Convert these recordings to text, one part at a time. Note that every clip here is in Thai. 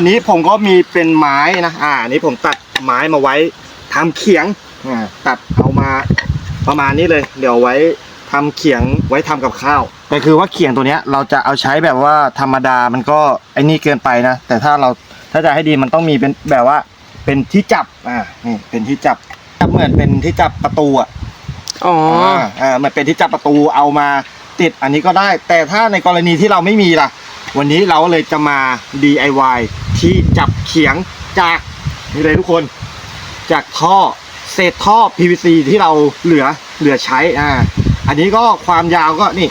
อันนี้ผมก็มีเป็นไม้นะอ่าอันนี้ผมตัดไม้มาไว้ทำเขียงอ่าตัดเอามาประมาณนี้เลย เดี๋ยวไว้ทำเขียงไว้ทำกับข้าวแต่คือว่าเขียงตัวเนี้ยเราจะเอาใช้แบบว่าธรรมดามันก็ไอ้นี่เกินไปนะ แต่ถ้าเราถ้าจะให้ดีมันต้องมีเป็นแบบว่าเป็นที่จับอ่านี่เป็นที่จับจับเหมือนเป็นที่จับประตูอะอ๋ออ่าอ่ามันเป็นที่จับประตูเอามาติดอันนี้ก็ได้ แต่ถ้าในกรณีที่เราไม่มีล่ะ วันนี้เราเลยจะมา DIY ที่จับเขียงจากนี่เลยทุกคน จากท่อเศษท่อ PVC ที่เราเหลือเหลือใช้อ่าอันนี้ก็ความยาวก็นี่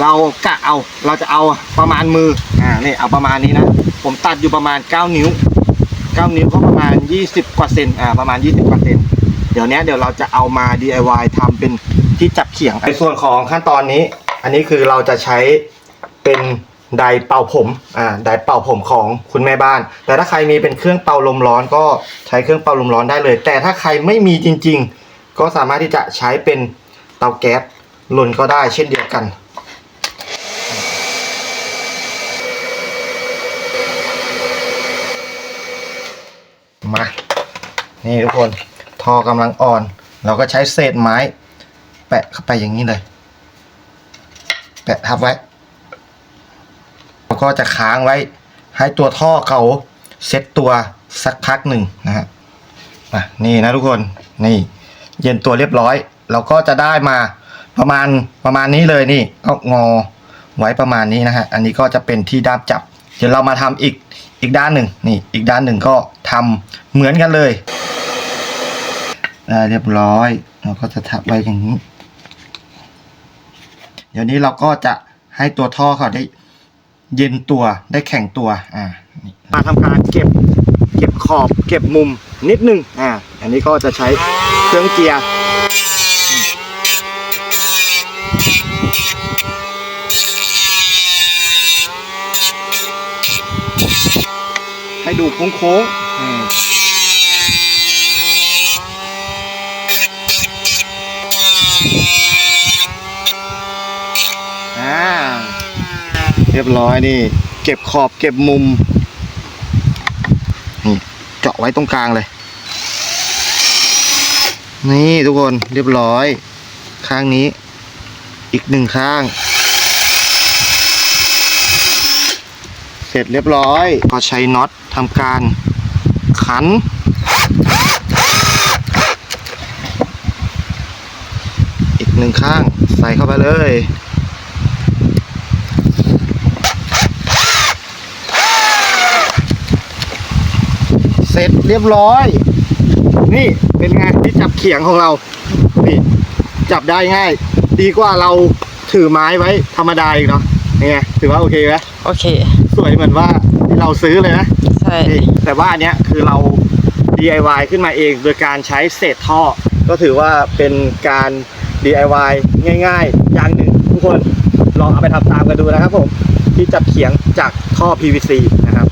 เรากะเอาเราจะเอาประมาณมืออ่านี่เอาประมาณนี้นะ ผมตัดอยู่ประมาณ 9 นิ้ว 9 นิ้วก็ประมาณ 20 กว่าเซนอ่าประมาณ 20 กว่าเซนเดี๋ยวนี้เดี๋ยวเราจะเอามา DIY ทำเป็นที่จับเขียงในส่วนของขั้นตอนนี้ อันนี้คือเราจะใช้เป็น ไดเป่าผมอ่าไดเป่าผมของคุณแม่บ้าน แต่ถ้าใครมีเป็นเครื่องเป่าลมร้อนก็ใช้เครื่องเป่าลมร้อนได้เลย แต่ถ้าใครไม่มีจริง ๆ ก็สามารถที่จะใช้เป็นเตาแก๊สลนก็ได้เช่นเดียวกันมานี่ทุกคนทอกำลังอ่อน เราก็ใช้เศษไม้ แปะเข้าไปอย่างนี้เลย แปะทับไว้ ก็จะค้างไว้ ให้ตัวท่อเขาเซ็ตตัวสักพักหนึ่งนะฮะนี่นะทุกคนนี่เย็นตัวเรียบร้อย เราก็จะได้มาประมาณประมาณนี้เลยนี่ก็งอไว้ประมาณนี้นะฮะอันนี้ก็จะเป็นที่ด้ามจับ เดี๋ยวเรามาทำอีกอีกด้านหนึ่งนี่อีกด้านหนึ่งก็ทำเหมือนกันเลยได้เรียบร้อย เราก็จะทับไว้อย่างนี้ เดี๋ยวนี้เราก็จะให้ตัวท่อเขาได้ เย็นตัวได้แข็งตัวอ่ามาทำการเก็บเก็บขอบเก็บมุมนิดนึงอ่าอันนี้ก็จะใช้เครื่องเจียร์ให้ดูโค้งๆอืมอ่า เรียบร้อยนี่ เก็บขอบเก็บมุมนี่เจาะไว้ตรงกลางเลย นี่ทุกคนเรียบร้อย ข้างนี้ อีกหนึ่งข้าง เสร็จเรียบร้อย ก็ใช้น็อตทำการขันอีกหนึ่งข้างใส่เข้าไปเลย ร็จเรียบร้อย นี่เป็นไงที่จับเขียงของเรา นี่ จับได้ง่าย ดีกว่าเราถือไม้ไว้ธรรมดาอีกเนาะนี่ไงถือว่าโอเคไหมโอเค สวยเหมือนว่าที่เราซื้อเลยนะใช่นี่แต่ว่าอันเนี้ยคือเรา DIY ขึ้นมาเองโดยการใช้เศษท่อ ก็ถือว่าเป็นการ DIY ง่าย ๆ อย่างหนึ่งทุกคนลองเอาไปทำตามกันดูนะครับผมที่จับเขียงจากท่อ PVC นะครับ